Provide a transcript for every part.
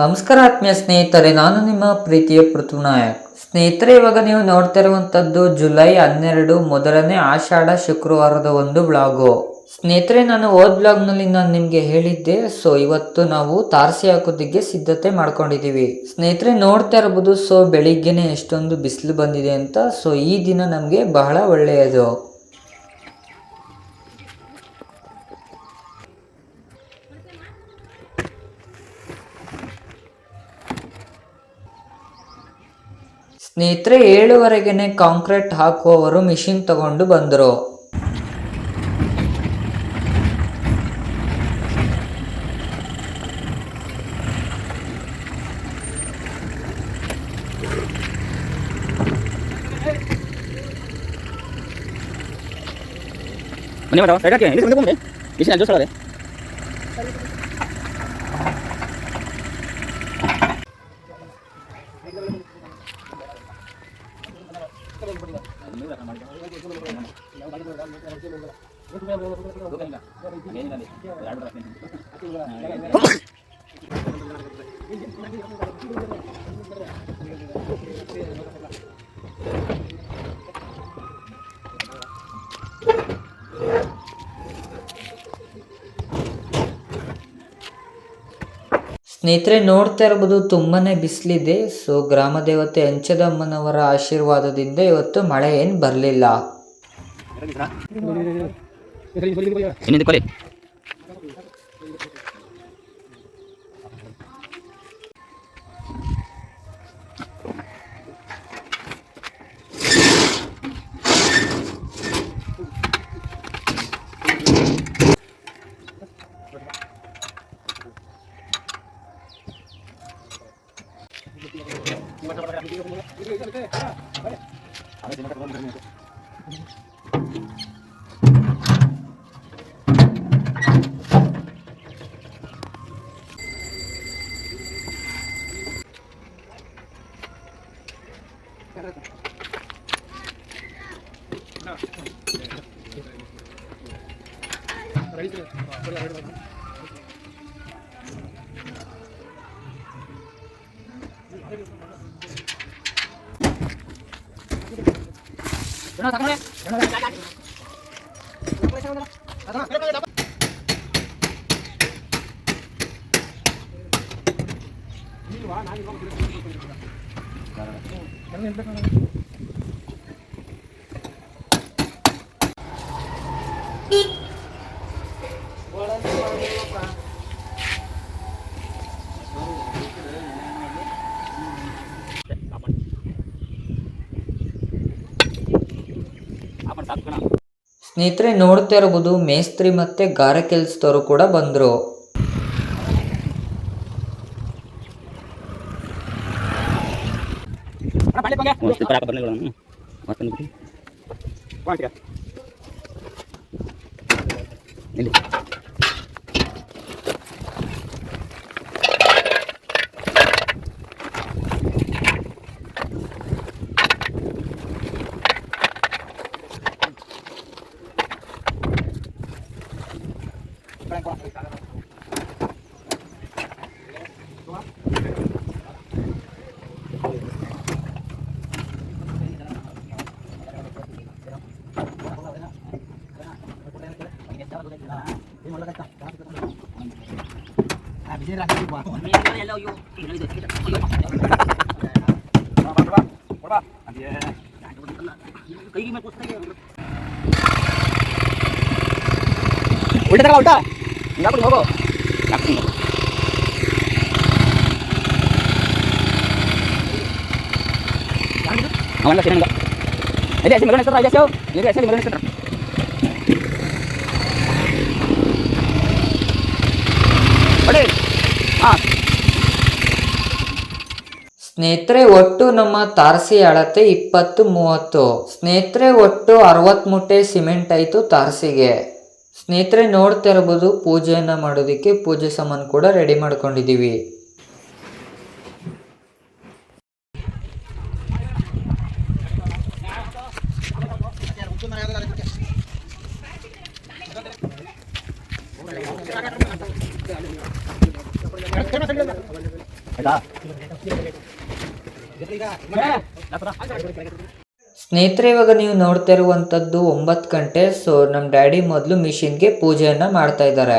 ನಮಸ್ಕಾರ ಆತ್ಮೀಯ ಸ್ನೇಹಿತರೆ, ನಾನು ನಿಮ್ಮ ಪ್ರೀತಿಯ ಪೃಥ್ವನಾಯಕ್ ಸ್ನೇಹಿತರೆ, ಇವಾಗ ನೀವು ನೋಡ್ತಾ ಇರುವಂತದ್ದು ಜುಲೈ ಹನ್ನೆರಡು ಮೊದಲನೇ ಆಷಾಢ ಶುಕ್ರವಾರದ ಒಂದು ಬ್ಲಾಗು ಸ್ನೇಹಿತರೆ, ನಾನು ಓದ್ ಬ್ಲಾಗ್ನಲ್ಲಿ ನಾನು ನಿಮಗೆ ಹೇಳಿದ್ದೆ, ಸೊ ಇವತ್ತು ನಾವು ತಾರಸಿ ಹಾಕೋದಿಕ್ಕೆ ಸಿದ್ಧತೆ ಮಾಡ್ಕೊಂಡಿದ್ದೀವಿ. ಸ್ನೇಹಿತರೆ, ನೋಡ್ತಾ ಇರ್ಬೋದು, ಸೊ ಬೆಳಿಗ್ಗೆನೆ ಎಷ್ಟೊಂದು ಬಿಸಿಲು ಬಂದಿದೆ ಅಂತ, ಸೊ ಈ ದಿನ ನಮಗೆ ಬಹಳ ಒಳ್ಳೆಯದು. ಸ್ನೇಹಿತರೆ ಏಳುವರೆಗೆನೆ ಕಾಂಕ್ರೀಟ್ ಹಾಕುವವರು ಮಿಷಿನ್ ತಗೊಂಡು ಬಂದರು. ಮನೆ ಮೇಡಮ್ ಸೈಡ್ ಹಾಕಿ ಮಿಷಿನ್ ಅಡ್ಜಸ್ಟ್ ಸ್ನೇಹಿತರೆ ನೋಡ್ತಾ ಇರ್ಬೋದು ತುಂಬಾ ಬಿಸಿಲಿದೆ. ಸೊ ಗ್ರಾಮ ದೇವತೆ ಅಂಚದಮ್ಮನವರ ಆಶೀರ್ವಾದದಿಂದ ಇವತ್ತು ಮಳೆ ಏನು ಬರಲಿಲ್ಲ. ಸ್ನೇಹಿತರೆ ನೋಡ್ತಾ ಇರ್ಬೋದು ಮೇಸ್ತ್ರಿ ಮತ್ತೆ ಗಾರೆ ಕೆಲಸದವರು ಕೂಡ ಬಂದರು. ಸ್ಲಿಪ್ಪರ್ ಹಾಕಿ ಬಂದ್ರೆ ನಾನು ಮತ್ತೆ ಬಂದ್ಬಿಟ್ಟು ಇಲ್ಲಿ उल्टा तरह उल्टा ना कुछ होगा Awan lah sini enggak. Jadi asyik merenang setra aja sih. Jadi asyik merenang setra. ಸ್ನೇಹಿತರೆ, ಒಟ್ಟು ನಮ್ಮ ತಾರಸಿ ಅಳತೆ ಇಪ್ಪತ್ತು ಮೂವತ್ತು. ಸ್ನೇಹಿತರೆ, ಒಟ್ಟು ಅರವತ್ತು ಮೂಟೆ ಸಿಮೆಂಟ್ ಆಯಿತು ತಾರಸಿಗೆ. ಸ್ನೇಹಿತರೆ ನೋಡ್ತಾ ಇರ್ಬೋದು ಪೂಜೆಯನ್ನು ಮಾಡೋದಕ್ಕೆ ಪೂಜೆ ಸಾಮಾನು ಕೂಡ ರೆಡಿ ಮಾಡ್ಕೊಂಡಿದ್ದೀವಿ. ಆಯ್ತಾ? ಸ್ನೇಹಿತರೆ, ಇವಾಗ ನೀವು ನೋಡ್ತಾ ಇರುವಂತದ್ದು ಒಂಬತ್ತು ಗಂಟೆ, ಸೊ ನಮ್ಮ ಡ್ಯಾಡಿ ಮೊದಲು ಮಿಷಿನ್ಗೆ ಪೂಜೆಯನ್ನ ಮಾಡ್ತಾ ಇದ್ದಾರೆ.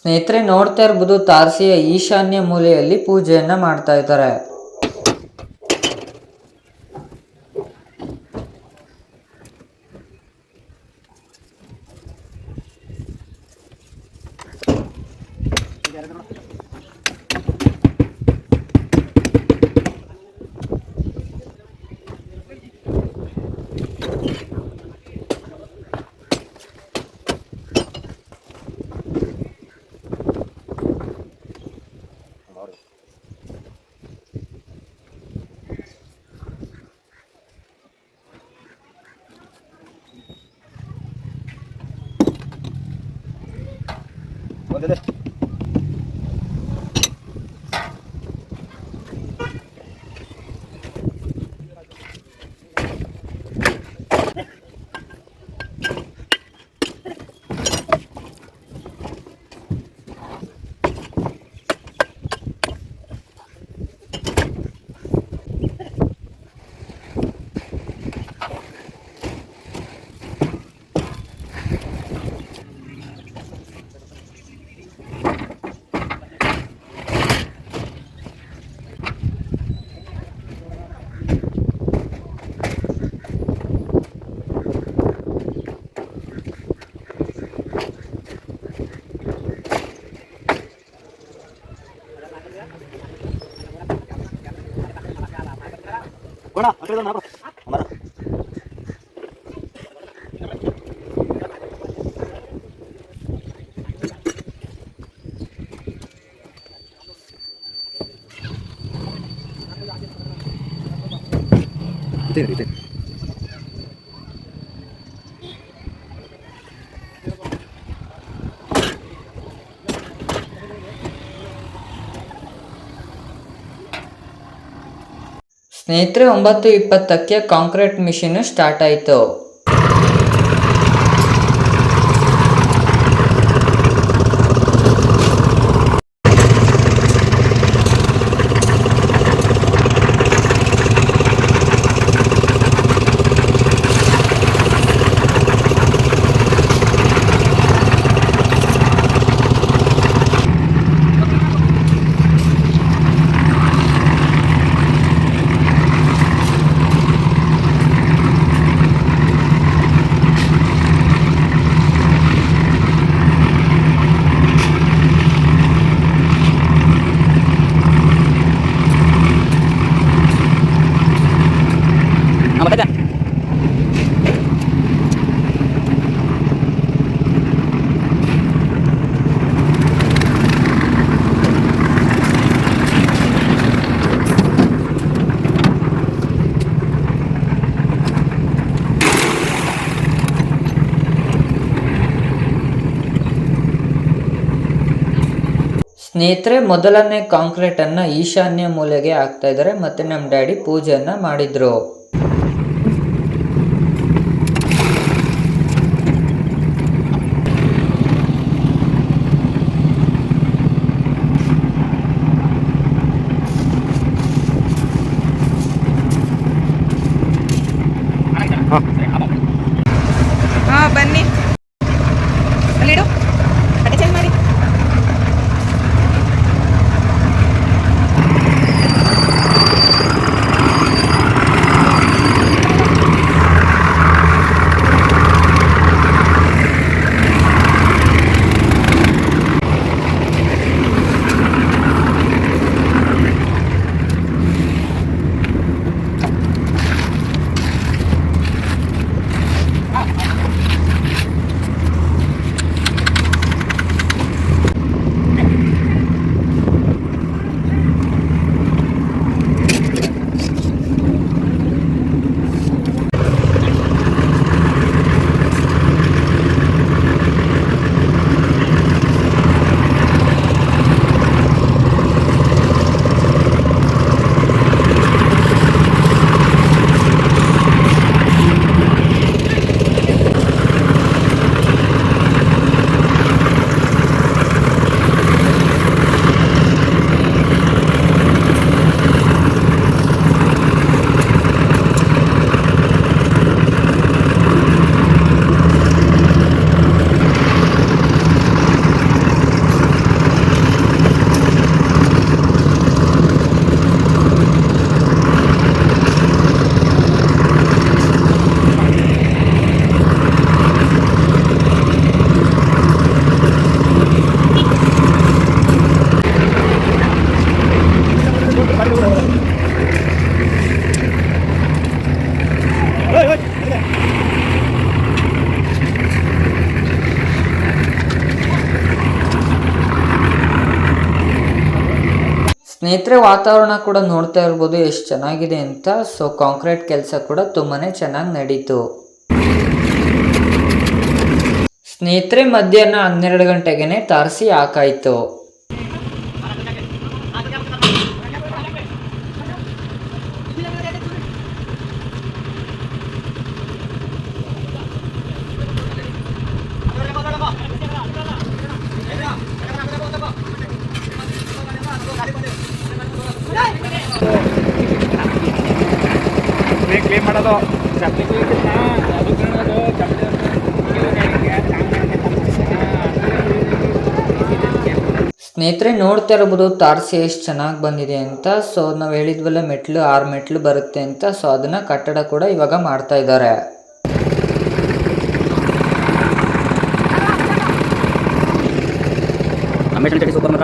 ಸ್ನೇಹಿತರೆ ನೋಡ್ತಾ ಇರ್ಬೋದು ತಾರಸಿಯ ಈಶಾನ್ಯ ಮೂಲೆಯಲ್ಲಿ ಪೂಜೆಯನ್ನ ಮಾಡ್ತಾ ಇದ್ದಾರೆ. ಕೊಡ ಆ ಕಡೆ ನಾಕು ಸ್ನೇಹಿತರೆ ಒಂಬತ್ತು ಇಪ್ಪತ್ತಕ್ಕೆ ಕಾಂಕ್ರೀಟ್ ಮಿಷಿನ್ ಸ್ಟಾರ್ಟ್ ಆಯಿತು ಹಾಂ ಬರ್ತೈತೆ ಸ್ನೇಹಿತರೆ ಮೊದಲನೇ ಕಾಂಕ್ರೀಟ್ ಅನ್ನ ಈಶಾನ್ಯ ಮೂಲೆಗೆ ಹಾಕ್ತಾ ಇದ್ದಾರೆ ಮತ್ತೆ ನಮ್ಮ ಡ್ಯಾಡಿ ಪೂಜೆಯನ್ನು ಮಾಡಿದ್ರು. ಸ್ನೇಹಿತರೆ, ವಾತಾವರಣ ಕೂಡ ನೋಡ್ತಾ ಇರ್ಬೋದು, ಎಷ್ಟು ಚೆನ್ನಾಗಿದೆ ಅಂತ. ಸೊ ಕಾಂಕ್ರೀಟ್ ಕೆಲಸ ಕೂಡ ತುಂಬಾನೇ ಚೆನ್ನಾಗಿ ನಡೀತು. ಸ್ನೇಹಿತರೆ, ಮಧ್ಯಾಹ್ನ ಹನ್ನೆರಡು ಗಂಟೆಗೆ ತಾರಸಿ ಹಾಕಾಯ್ತು. ಸ್ನೇಹಿತರೆ ನೋಡ್ತಾ ಇರ್ಬೋದು ತಾರಸಿ ಎಷ್ಟು ಚೆನ್ನಾಗಿ ಬಂದಿದೆ ಅಂತ. ಸೊ ನಾವು ಹೇಳಿದ್ವಲ್ಲ, ಮೆಟ್ಲು, ಆರು ಮೆಟ್ಲು ಬರುತ್ತೆ ಅಂತ. ಸೊ ಅದನ್ನ ಕಟ್ಟಡ ಕೂಡ ಇವಾಗ ಮಾಡ್ತಾ ಇದ್ದಾರೆ. ಸೂಪರ್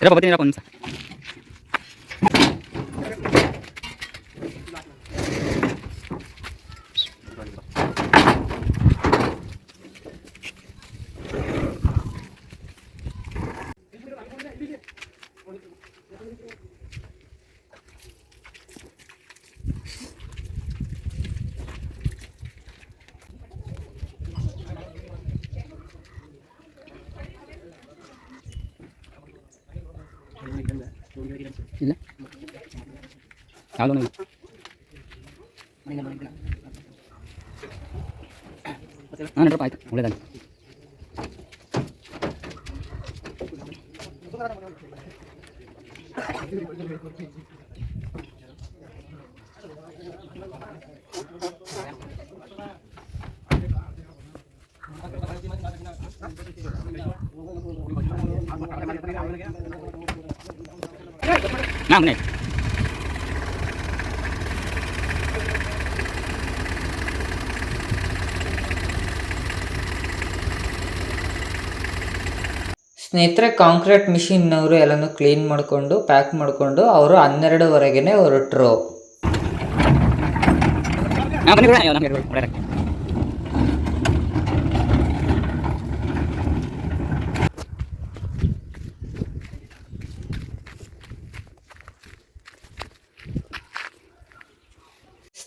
तेरा पता नहीं कौन सा ಇಲ್ಲ ಯಾವುದೂ ಇಲ್ಲ ಹಾಂ ನಡ್ರಪ್ಪ ಆಯ್ತು ಒಳ್ಳೇದಾಗಿ ಸ್ನೇಹಿತರೆ ಕಾಂಕ್ರೀಟ್ ಮಿಷಿನ್ನವರು ಎಲ್ಲನೂ ಕ್ಲೀನ್ ಮಾಡಿಕೊಂಡು ಪ್ಯಾಕ್ ಮಾಡಿಕೊಂಡು ಅವರು ಹನ್ನೆರಡುವರೆಗೆ ಹೊರಟರು.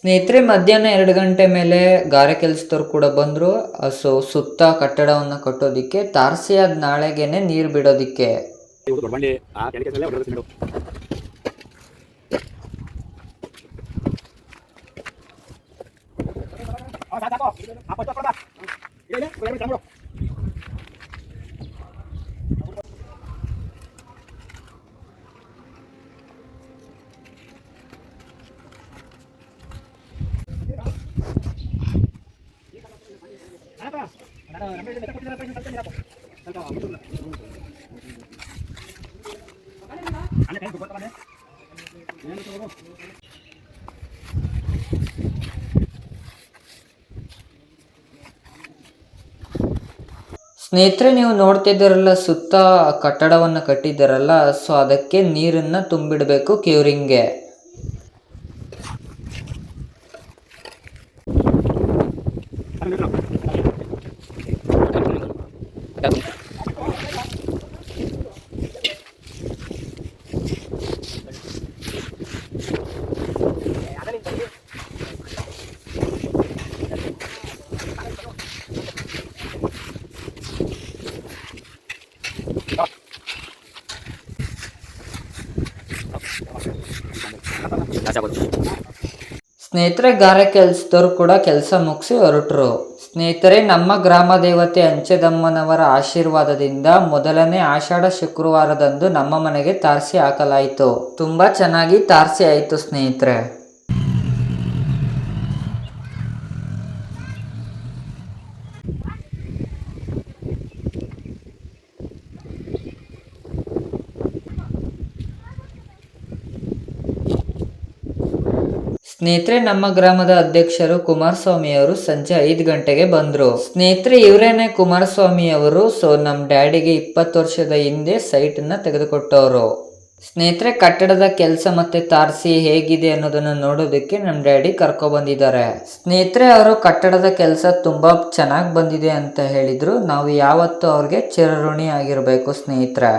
ಸ್ನೇಹಿತರೆ ಮಧ್ಯಾಹ್ನ ಎರಡು ಗಂಟೆ ಮೇಲೆ ಗಾರೆ ಕೆಲಸದವ್ರು ಕೂಡ ಬಂದರು ಸೊ ಸುತ್ತ ಕಟ್ಟಡವನ್ನು ಕಟ್ಟೋದಿಕ್ಕೆ ತಾರಸಿ ಆದ ನಾಳೆಗೇನೆ ನೀರು ಬಿಡೋದಿಕ್ಕೆ ಸ್ನೇಹಿತರೆ ನೀವು ನೋಡ್ತಿದ್ದೀರಲ್ಲ ಸುತ್ತ ಕಟ್ಟಡವನ್ನು ಕಟ್ಟಿದ್ದೀರಲ್ಲ ಸೊ ಅದಕ್ಕೆ ನೀರನ್ನು ತುಂಬಿಡಬೇಕು ಕ್ಯೂರಿಂಗ್ಗೆ ಸ್ನೇಹಿತರೆ, ಗಾರೆ ಕೆಲಸದವ್ರು ಕೂಡ ಕೆಲಸ ಮುಗಿಸಿ ಹೊರಟರು. ಸ್ನೇಹಿತರೆ, ನಮ್ಮ ಗ್ರಾಮ ದೇವತೆ ಅಂಚೆದಮ್ಮನವರ ಆಶೀರ್ವಾದದಿಂದ ಮೊದಲನೇ ಆಷಾಢ ಶುಕ್ರವಾರದಂದು ನಮ್ಮ ಮನೆಗೆ ತಾರಸಿ ಹಾಕಲಾಯಿತು. ತುಂಬಾ ಚೆನ್ನಾಗಿ ತಾರಸಿ ಆಯಿತು ಸ್ನೇಹಿತರೆ. ಸ್ನೇಹಿತರೆ ನಮ್ಮ ಗ್ರಾಮದ ಅಧ್ಯಕ್ಷರು ಕುಮಾರಸ್ವಾಮಿ ಅವರು ಸಂಜೆ ಐದು ಗಂಟೆಗೆ ಬಂದ್ರು. ಸ್ನೇಹಿತರೆ ಇವರೇನೆ ಕುಮಾರಸ್ವಾಮಿ ಅವರು ಸೊ ನಮ್ಮ ಡ್ಯಾಡಿಗೆ ಇಪ್ಪತ್ತು ವರ್ಷದ ಹಿಂದೆ ಸೈಟ್ನ ತೆಗೆದುಕೊಟ್ಟವರು. ಸ್ನೇಹಿತರೆ ಕಟ್ಟಡದ ಕೆಲಸ ಮತ್ತೆ ತಾರಸಿ ಹೇಗಿದೆ ಅನ್ನೋದನ್ನ ನೋಡೋದಕ್ಕೆ ನಮ್ಮ ಡ್ಯಾಡಿ ಕರ್ಕೊ ಬಂದಿದ್ದಾರೆ. ಸ್ನೇಹಿತರೆ ಅವರು ಕಟ್ಟಡದ ಕೆಲಸ ತುಂಬಾ ಚೆನ್ನಾಗಿ ಬಂದಿದೆ ಅಂತ ಹೇಳಿದ್ರು. ನಾವು ಯಾವತ್ತೂ ಅವ್ರಿಗೆ ಚಿರಋಣಿ ಆಗಿರಬೇಕು ಸ್ನೇಹಿತರೆ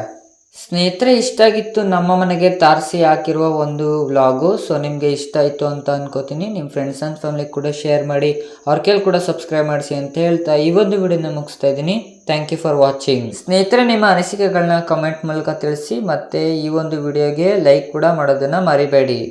ಸ್ನೇಹಿತರೆ, ಇಷ್ಟ ಆಗಿತ್ತು ನಮ್ಮ ಮನೆಗೆ ತಾರಸಿ ಹಾಕಿರುವ ಒಂದು ವ್ಲಾಗು. ಸೊ ನಿಮಗೆ ಇಷ್ಟ ಆಯಿತು ಅಂತ ಅನ್ಕೋತೀನಿ. ನಿಮ್ಮ ಫ್ರೆಂಡ್ಸ್ ಆ್ಯಂಡ್ ಫ್ಯಾಮಿಲಿ ಕೂಡ ಶೇರ್ ಮಾಡಿ, ಅವ್ರ ಕೇಳಿ ಕೂಡ ಸಬ್ಸ್ಕ್ರೈಬ್ ಮಾಡಿಸಿ ಅಂತ ಹೇಳ್ತಾ ಈ ಒಂದು ವಿಡಿಯೋನ ಮುಗಿಸ್ತಾ ಇದ್ದೀನಿ. ಥ್ಯಾಂಕ್ ಯು ಫಾರ್ ವಾಚಿಂಗ್ ಸ್ನೇಹಿತರೆ, ನಿಮ್ಮ ಅನಿಸಿಕೆಗಳನ್ನ ಕಮೆಂಟ್ ಮೂಲಕ ತಿಳಿಸಿ, ಮತ್ತು ಈ ಒಂದು ವಿಡಿಯೋಗೆ ಲೈಕ್ ಕೂಡ ಮಾಡೋದನ್ನು ಮರಿಬೇಡಿ.